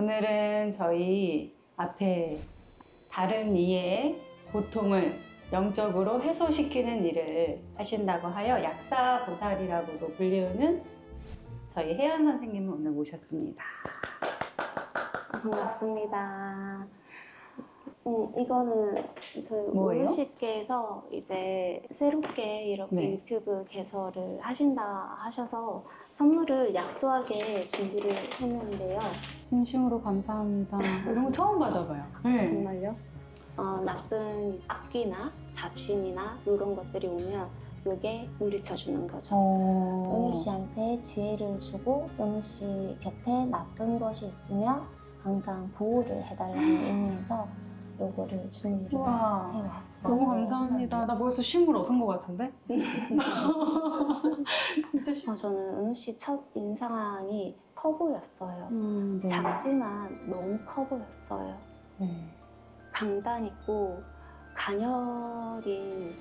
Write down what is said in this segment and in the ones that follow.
오늘은 저희 앞에 다른 이의 고통을 영적으로 해소시키는 일을 하신다고 하여 약사 보살이라고도 불리우는 저희 혜연 선생님을 오늘 모셨습니다. 반갑습니다. 음, 이거는 저희 뭐예요? 오르시께서 이제 새롭게 이렇게 네. 유튜브 개설을 하신다 하셔서 선물을 약소하게 준비를 했는데요. 진심으로 감사합니다. 이런 거 처음 받아봐요. 네. 정말요? 어, 나쁜 악귀나 잡신이나 이런 것들이 오면 요게 물리쳐 주는 거죠. 어... 은우 씨한테 지혜를 주고 은우 씨 곁에 나쁜 것이 있으면 항상 보호를 해달라는 의미에서 요거를 준비를 우와. 해왔어요. 너무 감사합니다. 나 벌써 실물 얻은 것 같은데? 진짜 실 어, 저는 은우 씨 첫 인상이 커 보였어요. 음, 네. 작지만 너무 커 보였어요. 네. 강단 있고 가녀린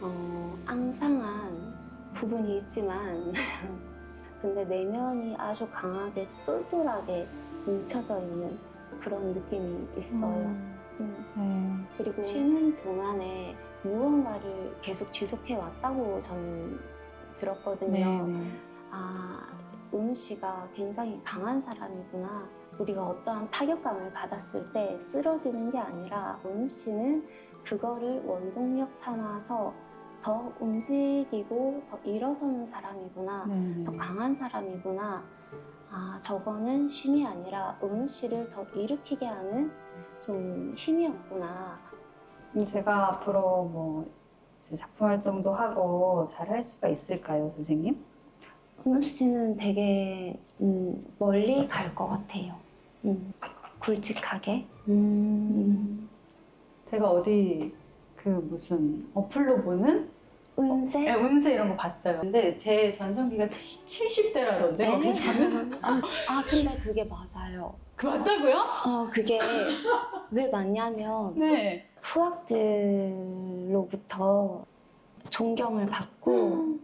어, 앙상한 부분이 있지만 근데 내면이 아주 강하게 똘똘하게 뭉쳐져 있는 그런 느낌이 있어요. 음. 네. 그리고 쉬는 동안에 무언가를 계속 지속해 왔다고 저는 들었거든요. 네, 네. 아, 은우 씨가 굉장히 강한 사람이구나. 우리가 어떠한 타격감을 받았을 때 쓰러지는 게 아니라 은우 씨는 그거를 원동력 삼아서 더 움직이고 더 일어서는 사람이구나. 네, 네. 더 강한 사람이구나. 아, 저거는 쉼이 아니라 은우 씨를 더 일으키게 하는 좀 힘이었구나. 제가 앞으로 뭐 이제 작품 활동도 하고 잘 할 수가 있을까요, 선생님? 은우 씨는 되게 음, 멀리 갈 것 같아요. 음, 굵직하게. 음. 제가 어디 그 무슨 어플로 보는 운세? 네, 운세 이런 거 봤어요. 근데 제 전성기가 70대라던데 네? 거기서 아, 아, 근데 그게 맞아요. 그 맞다고요? 어, 그게 왜 맞냐면 네. 후학들로부터 존경을 받고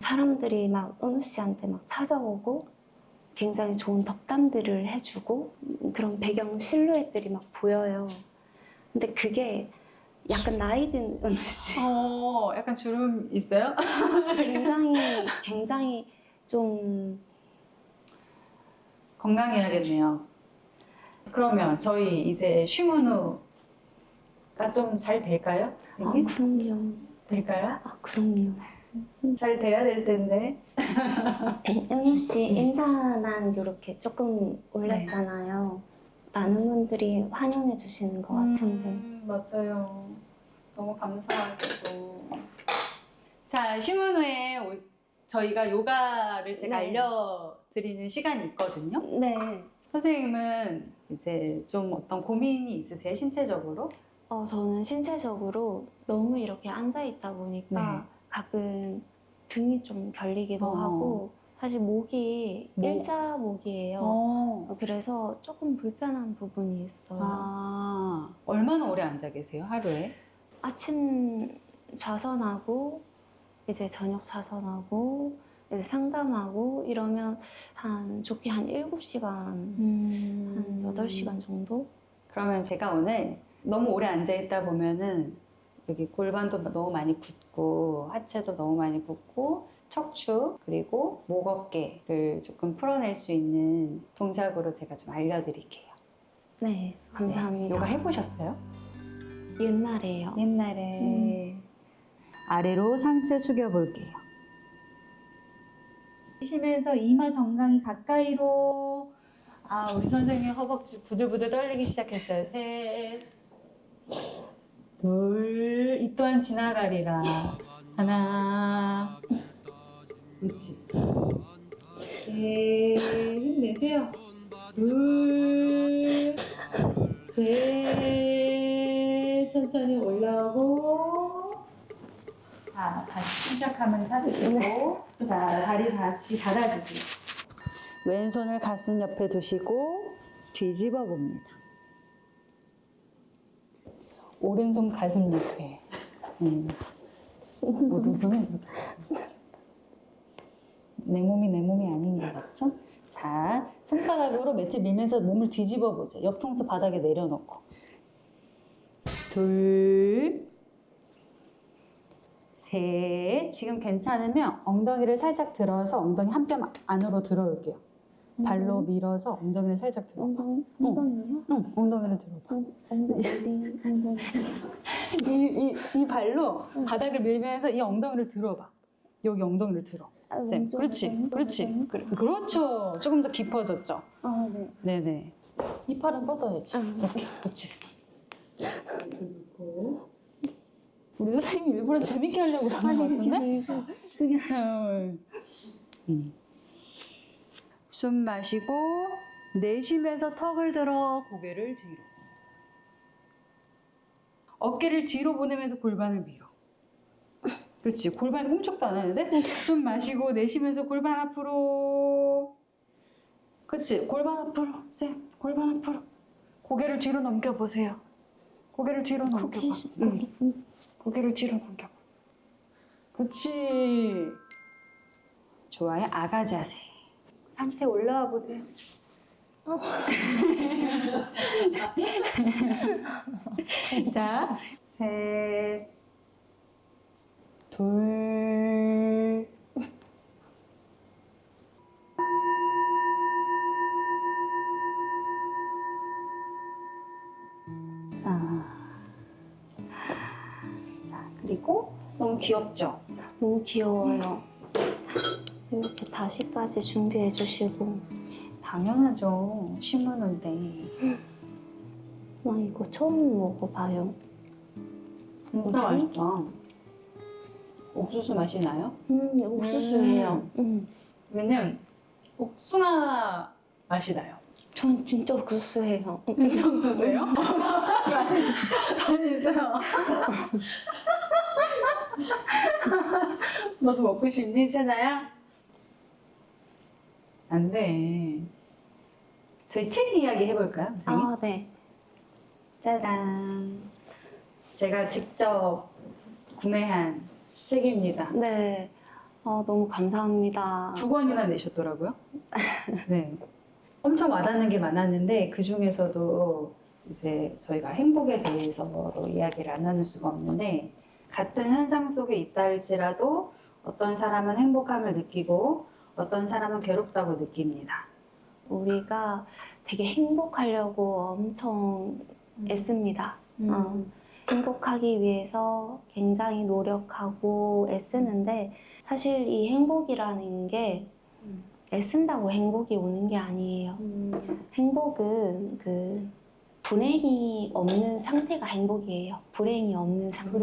사람들이 막 은우 씨한테 막 찾아오고 굉장히 좋은 덕담들을 해주고 그런 배경 실루엣들이 막 보여요. 근데 그게 약간 나이 든 은우 씨. 어, 약간 주름 있어요? 굉장히 굉장히 좀 건강해야겠네요. 그러면 저희 이제 쉬문우가 좀 잘 될까요? 아, 선생님? 그럼요. 될까요? 아, 그럼요. 잘 돼야 될 텐데. 은우 씨 인사난 이렇게 조금 올렸잖아요. 많은 분들이 환영해 주시는 것 같은데. 음, 맞아요. 너무 감사하게도. 자, 쉬문우에 오- 저희가 요가를 제가 네. 알려드리는 시간이 있거든요. 네. 선생님은 이제 좀 어떤 고민이 있으세요, 신체적으로? 어, 저는 신체적으로 너무 이렇게 앉아 있다 보니까 네. 가끔 등이 좀 결리기도 어. 하고 사실 목이 목. 일자 목이에요. 어. 그래서 조금 불편한 부분이 있어요. 아, 얼마나 오래 앉아 계세요, 하루에? 아침 좌선하고 이제 저녁 좌선하고 이제 상담하고 이러면 한 좋게 한 7시간, 음. 한 8시간 정도? 그러면 제가 오늘 너무 오래 앉아 있다 보면은 여기 골반도 너무 많이 굳고 하체도 너무 많이 굳고 척추 그리고 목 어깨를 조금 풀어낼 수 있는 동작으로 제가 좀 알려드릴게요. 네, 감사합니다. 요가 해보셨어요? 옛날에요. 옛날에 아래로 상체 숙여 볼게요. 쉬면서 이마 정강이 가까이로 아 우리 선생님 허벅지 부들부들 떨리기 시작했어요. 셋, 둘, 이 또한 지나가리라. 하나, 그렇지. 셋, 힘내세요. 둘, 셋, 천천히 올라오고. 자, 다시 시작하면 사주시고. 자, 다리 다시 닫아주세요. 왼손을 가슴 옆에 두시고 뒤집어 봅니다. 오른손 가슴 옆에. 음. 오른손은. 내 몸이 내 몸이 아닌 것 같죠? 자, 자, 손바닥으로 매트 밀면서 몸을 뒤집어 보세요. 옆통수 바닥에 내려놓고. 둘, 셋. 지금 괜찮으면 엉덩이를 살짝 들어서 엉덩이 한 뼘 안으로 들어올게요. 발로 밀어서 엉덩이를 살짝 들어. 엉덩이? 엉덩이요? 응, 엉덩이를 들어봐. 엉- 엉덩이? 엉덩이. 이, 이, 이 발로 바닥을 밀면서 이 엉덩이를 들어봐. 여기 엉덩이를 들어. 아, 쌤, 왼쪽으로, 그렇지, 왼쪽으로. 그렇지. 그래, 그렇죠. 조금 더 깊어졌죠. 아, 네. 네네. 이 팔은 뻗어야지. 응. 이렇게, 그렇지. 우리 선생님 일부러 재밌게 하려고 그러는 것 같은데? 그게 음. 숨 마시고 내쉬면서 턱을 들어 고개를 뒤로. 어깨를 뒤로 보내면서 골반을 밀어. 그렇지. 골반이 홈쪽도 안 하는데 숨 마시고 내쉬면서 골반 앞으로. 그렇지. 골반 앞으로. 쌤, 골반 앞으로. 고개를 뒤로 넘겨 보세요. 고개를 뒤로 넘겨봐. 응. 고개를 뒤로 넘겨봐. 그렇지. 좋아요. 아가 자세. 상체 올라와 보세요. 자, 셋, 둘, 아. 자, 그리고 너무 귀엽죠? 너무 귀여워요. 이렇게 다시까지 준비해 주시고 당연하죠. 심으는데. 나 이거 처음 먹어봐요. 진짜 맛있다. 옥수수 맛이 나요? 음, 옥수수예요. 음. 이거는 복숭아 맛이 나요. 전 진짜 옥수수예요. 음. 진짜 옥수수예요? 많이 있어요. 너도 먹고 싶니, 채나야? 안 돼. 저희 책 이야기 해볼까요, 선생님? 아, 네. 짜란. 제가 직접 구매한 책입니다. 네. 아, 너무 감사합니다. 두 권이나 내셨더라고요. 네. 엄청 와닿는 게 많았는데 그 중에서도 이제 저희가 행복에 대해서도 이야기를 안 나눌 수가 없는데 같은 현상 속에 있다 할지라도 어떤 사람은 행복함을 느끼고 어떤 사람은 괴롭다고 느낍니다. 우리가 되게 행복하려고 엄청 애씁니다. 어, 행복하기 위해서 굉장히 노력하고 애쓰는데 사실 이 행복이라는 게 음. 애쓴다고 행복이 오는 게 아니에요. 행복은 그 불행이 없는 상태가 행복이에요. 불행이 없는 상태.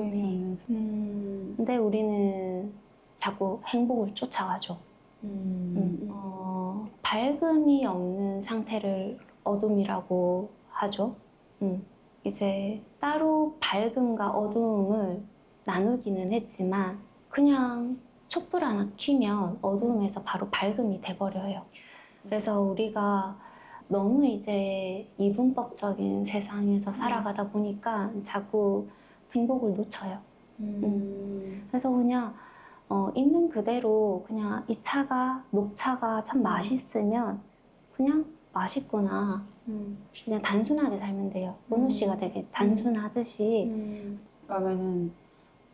음. 근데 우리는 자꾸 행복을 쫓아가죠. 음. 어, 밝음이 없는 상태를 어둠이라고 하죠. 음, 이제 따로 밝음과 어두움을 나누기는 했지만 그냥 촛불 하나 켜면 어두움에서 바로 밝음이 돼버려요. 그래서 우리가 너무 이제 이분법적인 세상에서 살아가다 보니까 자꾸 행복을 놓쳐요. 음. 그래서 그냥 어, 있는 그대로 그냥 이 차가 녹차가 참 맛있으면 그냥 맛있구나. 그냥 단순하게 살면 돼요. 음. 은우 씨가 되게 단순하듯이 그러면은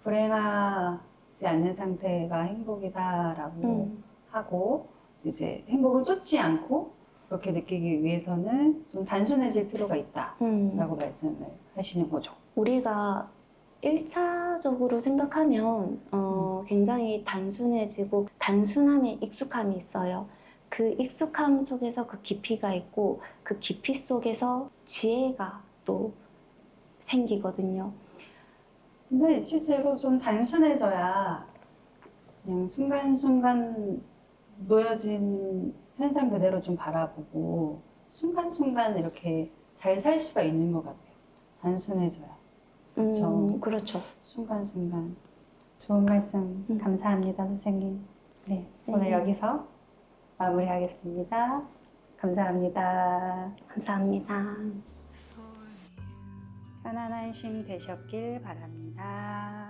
불행하지 않는 상태가 행복이다라고 음, 하고 이제 행복을 쫓지 않고 그렇게 느끼기 위해서는 좀 단순해질 필요가 있다라고 음. 말씀을 하시는 거죠. 우리가 1차적으로 생각하면 어, 굉장히 단순해지고 단순함에 익숙함이 있어요. 그 익숙함 속에서 그 깊이가 있고 그 깊이 속에서 지혜가 또 생기거든요. 근데 실제로 좀 단순해져야 그냥 순간순간 놓여진 현상 그대로 좀 바라보고 순간순간 이렇게 잘 살 수가 있는 것 같아요. 단순해져야. 그렇죠. 음, 그렇죠. 순간순간. 좋은 말씀 음. 감사합니다, 선생님. 네, 오늘 네. 여기서 마무리하겠습니다. 감사합니다. 감사합니다. 편안한 쉼 되셨길 바랍니다.